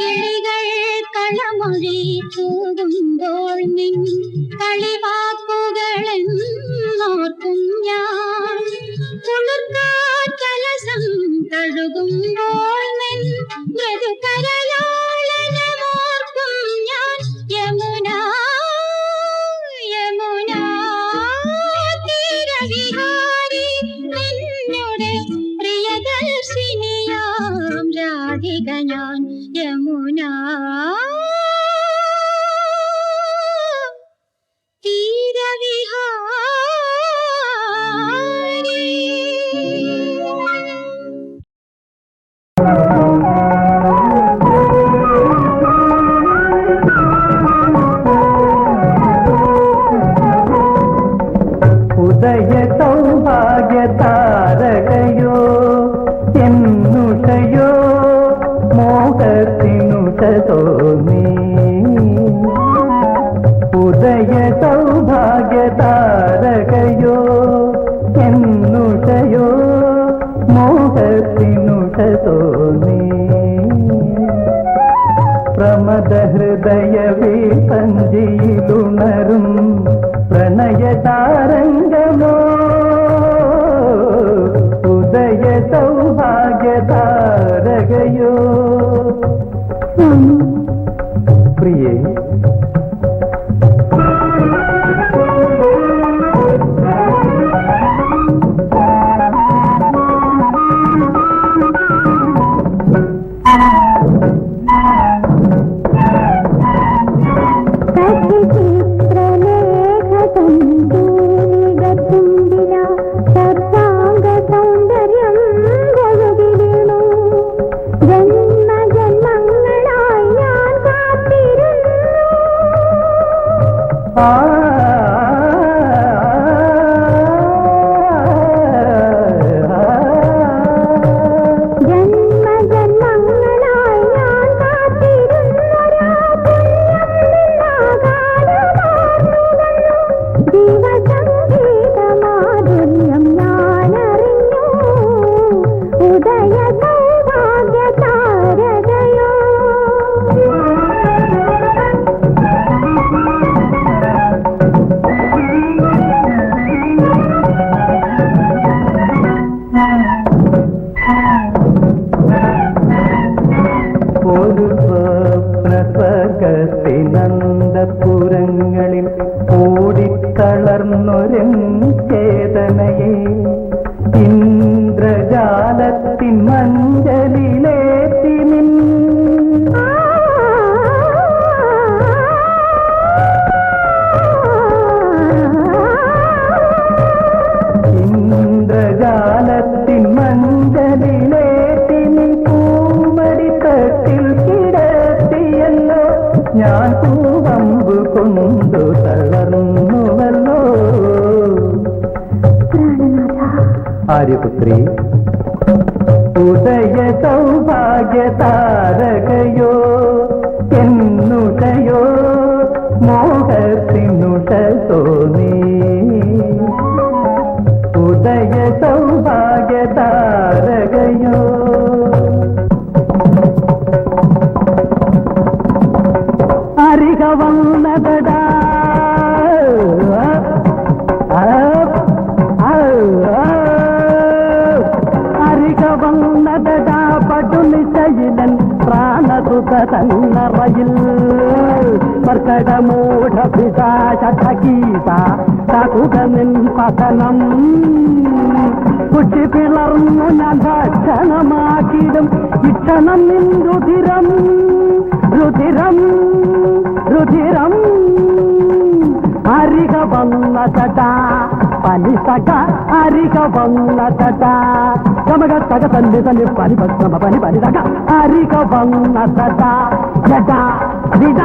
കിളികൾ കളമൊഴി തൂകുമ്പോൾ നിൻ കളിവാക്കുകളെന്നോർക്കും ഞാൻ. കുളിർക്കാറ്റലസം കഴുകുമ്പോൾ നിൻ മൃദുകരലോലനമോർക്കും ஆ ഒരു സ്വപ്നസ്വകത്തിനന്തപുരങ്ങളിൽ ഓടിത്തളർന്നൊരു ചേതനയെ భార్యపుత్రి ఉదయ సౌభాగ్య తారకయో. തന്നറയിൽ മർക്കടമൂഢ പിശാചീത തകുക നിൻ പതനം കുട്ടി പിളർന്നു ഞാൻ ഭക്ഷണമാക്കിടും ഇക്ഷണം നിൻ രുതിരം രുതിരം അരിക വന്ന തട പലിസക അരിക വന്ന ചട ಗಮಗ ತಗ ತನ್ನೆ ತಲೆ ಬಲಿ ಬಸ್ಮ ಬಲಿ ಬಲಿದಾಗ ಅರಿಗ ಬಂಗ ಸದಾ ಜಡ ಬಿಡ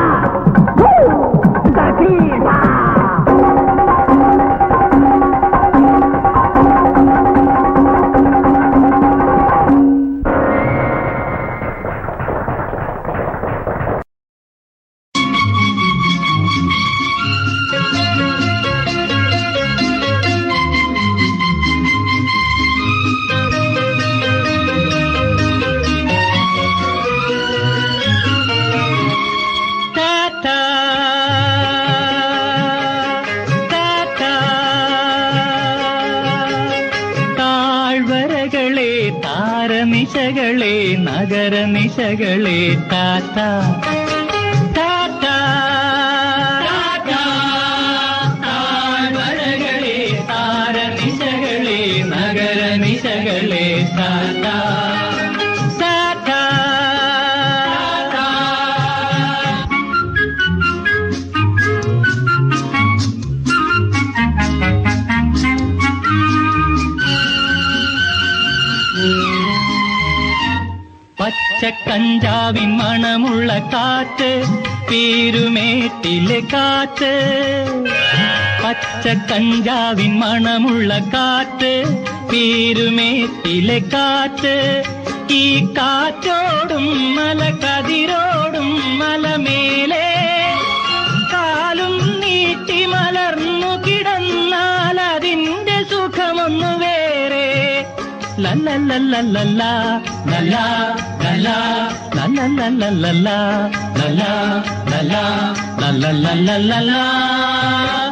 പച്ചക്കഞ്ചാവിൻ മണമുള്ള കാറ്റ് പേരുമേട്ടിലെ കാറ്റ്. പച്ചക്കഞ്ചാവിൻ മണമുള്ള കാറ്റ് പേരുമേട്ടിലെ കാറ്റ്. ഈ കാറ്റോടും മല കതിരോടും മലമേലെ ലല്ലല്ലല്ലല്ല ലല്ല ലല്ല ലല്ലല്ലല്ലല്ല ലല്ല ലല്ല ലല്ലല്ലല്ലല്ല ടാറ്റ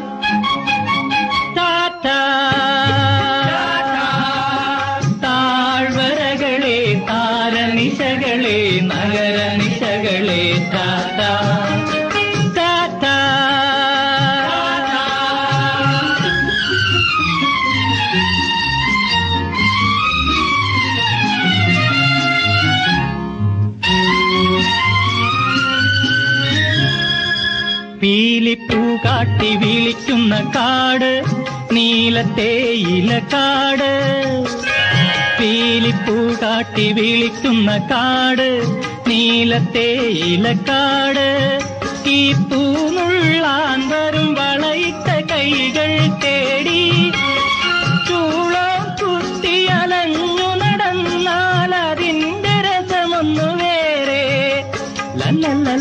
പീലിപ്പൂ കാട്ടി വിളിക്കുന്ന കാട് നീലത്തേയില കാട്. പീലിപ്പൂ കാട്ടി വിളിക്കുന്ന കാട് നീലത്തേയില കാട്. ഈ പൂനുള്ളാൻ വരും വളയിട്ട കൈകൾ തേടി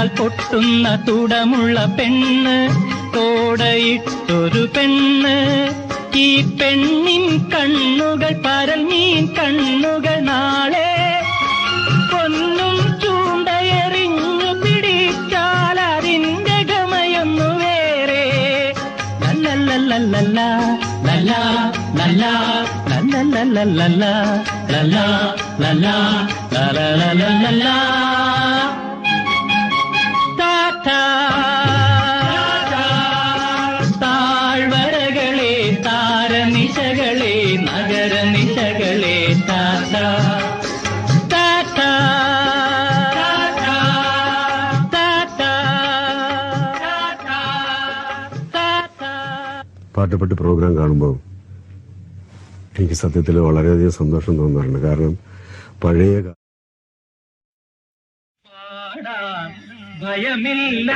തൊട്ടാൽ പൊട്ടുന്ന തുടമുള്ള പെണ്ണ് കോടയിട്ടൊരു പെണ്ണ്. ഈ പെണ്ണിൻ കണ്ണുകൾ പരൽ മീൻ കണ്ണുകൾ നാളെ പൊന്നും ചൂണ്ടയെറിഞ്ഞു പിടിച്ചാൽ അതിന്റെ ഗമയൊന്നു വേറെ. ലല്ലല്ലല്ലല്ല ലല്ല ലല്ല ലല്ലല്ലല്ലല്ല ലല്ല ലല്ല ലല്ല ടാറ്റ പാട്ടുപെട്ട് പ്രോഗ്രാം കാണുമ്പോൾ എനിക്ക് സത്യത്തിൽ വളരെയധികം സന്തോഷം തോന്നാറുണ്ട്. കാരണം പഴയ ഭയമില്ല.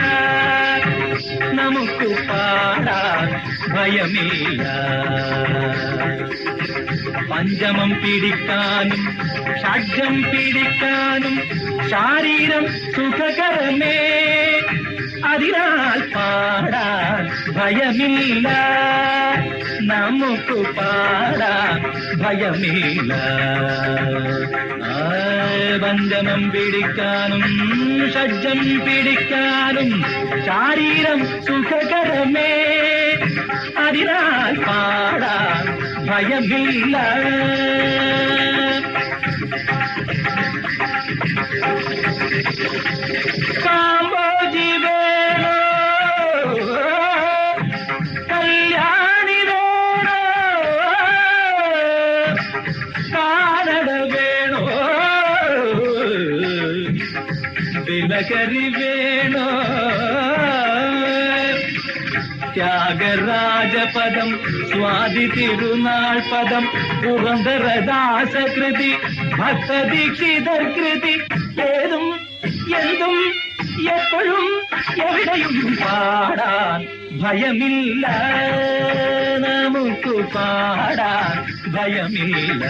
നമുക്ക് പാടാൻ ഭയമില്ല. പഞ്ചമം പിടിക്കാനും ഷഡ്ജം പിടിക്കാനും ശാരീരം സുഖകരമേ. അതിനാൽ പാടാൻ ഭയമില്ല. നമുക്ക് പാടാൻ ഭയമില്ല. ബന്ധനം പിടിക്കാനും ഷഡ്ജം പിടിക്കാനും ശാരീരം സുഖകരമേ. അതിനാൽ പാടാൻ ഭയമില്ല. Come വേണോ ത്യാഗരാജപദം സ്വാതി തിരുനാൾ പദം പുറന്തരദാസകൃതി ഭക്തദീക്ഷിതർ കൃതി ഏതും എന്തും എപ്പോഴും എവിടെയും പാടാൻ ഭയമില്ല. നമുക്ക് പാടാൻ ഭയമില്ല.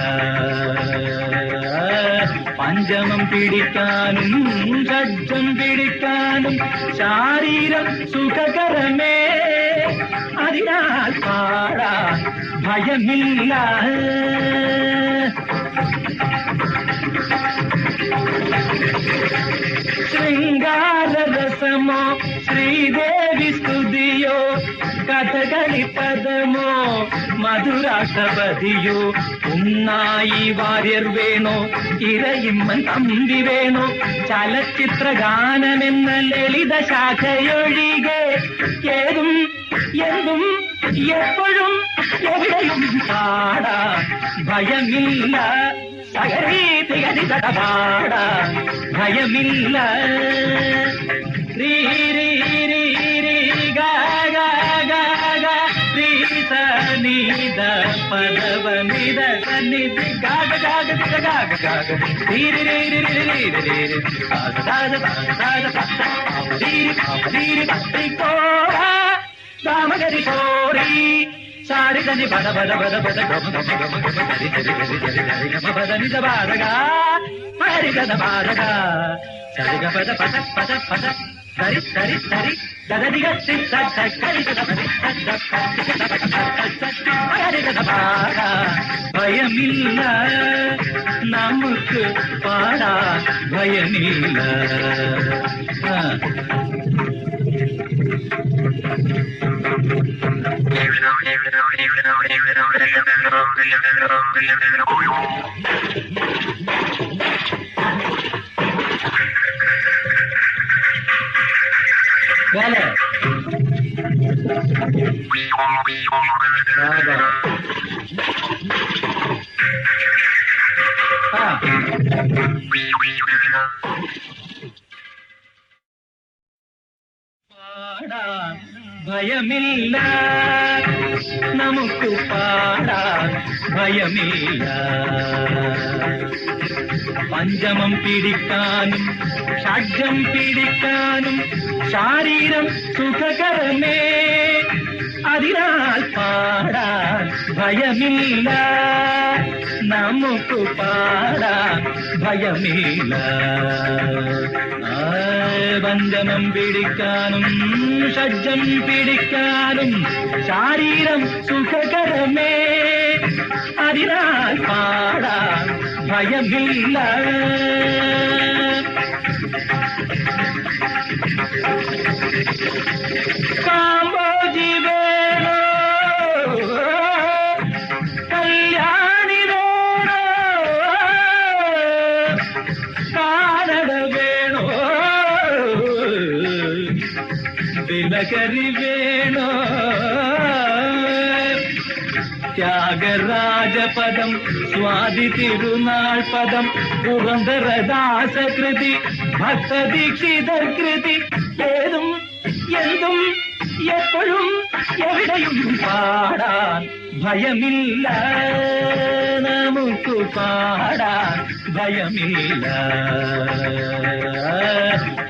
പഞ്ചമം പിടിക്കാനും ഷഡ്ജം പിടിക്കാനും ശാരീരം സുഖകരമേ श्रृंगार रसमो श्रीदेवी स्तुदियों കഥകളി പദമോ? മധുരാഷ്ടപതിയോ ഉണ്ണായി വാര്യർ വേണോ? ഇരയിമ്മൻ തമ്പി വേണോ? ചലച്ചിത്ര ഗാനമെന്ന ലളിത ശാഖയൊഴികെ ഏതും എന്തും എപ്പോഴും എവിടെയും പാടാ. ഭയമില്ല. തടപാട ഭയമില്ല. രീ ഗാ మీద పదవ మీద సన్నిధి గాగ గాగ దిగ గాగ గాగ తీరి రేరి రేరి రేరి పాద దాద పాద దాద పత్త పాపదీరి పాపదీరి పత్తి కోరా దామగరి కోరి సారిదని పద పద పద పద గమ గమ గమ గమ హరి హరి హరి హరి హరి గమ పద నిజ బాధగా హరి గద బాధగా సరిగ పద పద పద పద సరి సరి సరి பயமில்ல நமக்கு பாடா பயமில்ல Thank you. ബാധ ഭയമില്ല. നമുക്ക് പാടാ ഭയമില്ല. ആ വേല ആ പാടാൻ ഭയമില്ല നമുക്ക് പാടാൻ ഭയമില്ല പഞ്ചമം പിടിക്കാനും ഷഡ്ജം പിടിക്കാനും ശാരീരം സുഖകരമേ അതിനാൽ പാടാൻ ഭയമില്ല നമുക്ക് പാടാൻ ഭയമില്ല ആ, പഞ്ചമം പിടിക്കാനും ഷഡ്ജം പിടിക്കാനും ശാരീരം സുഖകരമേ അതിനാൽ പാടാൻ பயமில்ல காம்போஜி வேணோ கல்யாணி வேணோ காணட வேணோ தினகரி வேணோ ത്യാഗരാജപദം സ്വാതി തിരുനാൾ പദം പുറന്തരദാസകൃതി ഭക്തദീക്ഷിതർ കൃതി ഏതും എന്തും എപ്പോഴും എവിടെയും പാടാൻ ഭയമില്ല. നമുക്ക് പാടാൻ ഭയമില്ല.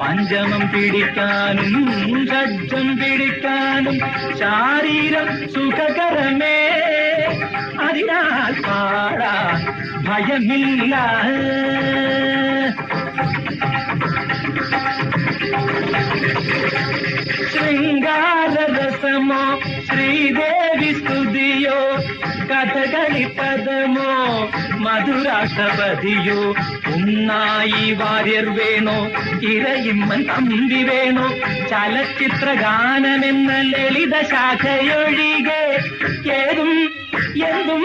പഞ്ചമം പിടിക്കാനും ഷഡ്ജം പിടിക്കാനും ശാരീരം സുഖകരമേ അതിനാൽ പാടാൻ ഭയമില്ല. ശൃംഗാരരസമോ ശ്രീദേവി സ്തുതിയോ കഥകളി പദമോ മധുരാഷ്ട്രപതിയോ ഉണ്ണായി വാര്യർ വേണോ ഇരയിമ്മൻ തമ്പി വേണോ ചലച്ചിത്ര ഗാനമെന്ന ലളിത ശാഖയൊഴികെ ഏതും എന്നും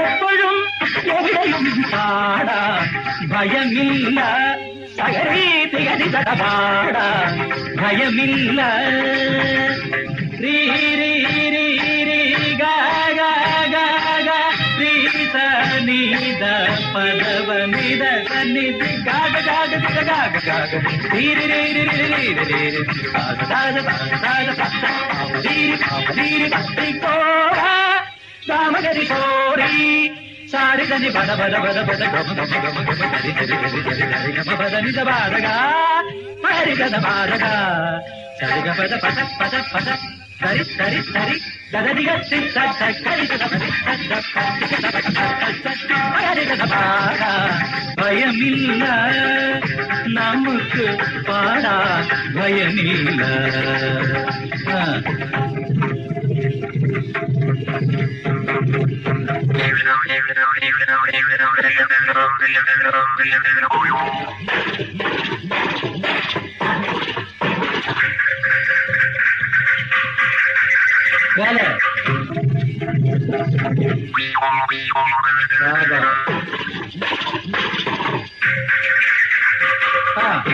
എപ്പോഴും എവിടെയും പാടാ ഭയമില്ല സകരീതികതി തടപാടാ ഭയമില്ല പദവനിത రామగరి గౌరీ సారిదని బద బద బద బద గమ గమ గమ గమ గరి గరి గరి గరి గరి గమ బద నిజ బాధగా హరి గద బాధగా సరిగ పద పద పద పద సరి సరి సరి గదదిగ సిద్ధ సరి గద పది హరి గద బాధ భయమిల్ల நமக்கு பாடா பயனில்லை Nada. Ah.